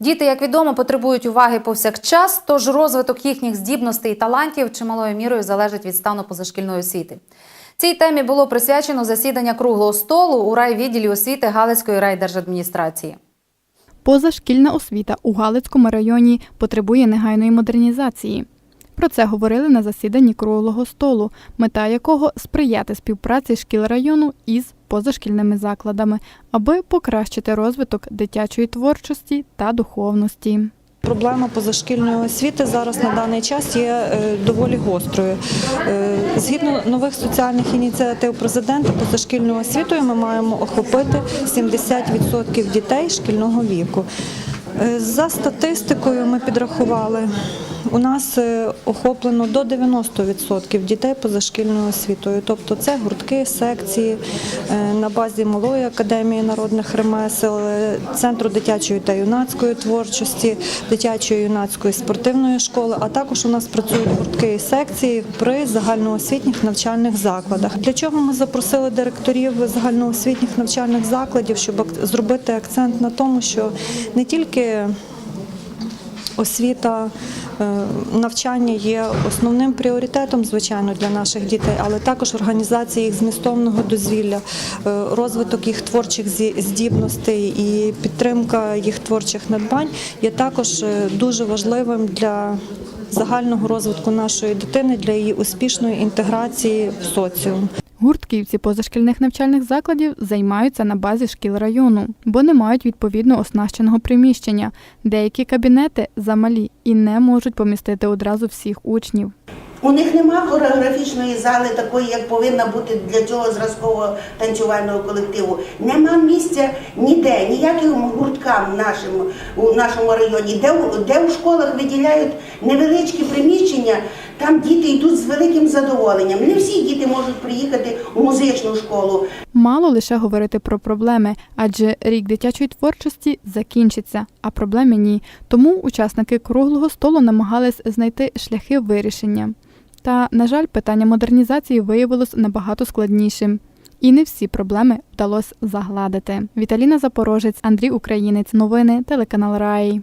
Діти, як відомо, потребують уваги повсякчас, тож розвиток їхніх здібностей і талантів чималою мірою залежить від стану позашкільної освіти. Цій темі було присвячено засідання круглого столу у райвідділі освіти Галицької райдержадміністрації. Позашкільна освіта у Галицькому районі потребує негайної модернізації. Про це говорили на засіданні круглого столу, мета якого сприяти співпраці шкіл району із позашкільними закладами, аби покращити розвиток дитячої творчості та духовності. Проблема позашкільної освіти зараз на даний час є е, доволі гострою. Е, Згідно нових соціальних ініціатив президента, позашкільною освітою ми маємо охопити 70% дітей шкільного віку. Е, За статистикою ми підрахували, у нас е, охоплено до 90% дітей позашкільною освітою. Тобто це гуртки, секції е, на базі Малої академії народних ремесел, центру дитячої та юнацької творчості, дитячої юнацької спортивної школи. А також у нас працюють гуртки і секції при загальноосвітніх навчальних закладах. Для чого ми запросили директорів загальноосвітніх навчальних закладів, щоб зробити акцент на тому, що не тільки освіта, е, навчання є основним пріоритетом, звичайно, для наших дітей, але також організація їх змістовного дозвілля, е, розвиток їх творчих здібностей і підтримка їх творчих надбань є також е, дуже важливим для загального розвитку нашої дитини, для її успішної інтеграції в соціум. Гуртківці позашкільних навчальних закладів займаються на базі шкіл району, бо не мають відповідно оснащеного приміщення. Деякі кабінети замалі і не можуть помістити одразу всіх учнів. У них нема хореографічної зали, такої, як повинна бути для цього зразкового танцювального колективу. Нема місця ніде, ніяким гурткам в нашому, у нашому районі, де, де у школах виділяють невеличкі приміщення, там діти йдуть з великим задоволенням. Не всі діти можуть приїхати у музичну школу. Мало лише говорити про проблеми, адже рік дитячої творчості закінчиться, а проблеми ні. Тому учасники круглого столу намагались знайти шляхи вирішення. Та, на жаль, питання модернізації виявилось набагато складнішим. І не всі проблеми вдалося загладити. Віталіна Запорожець, Андрій Українець. Новини телеканал Раї.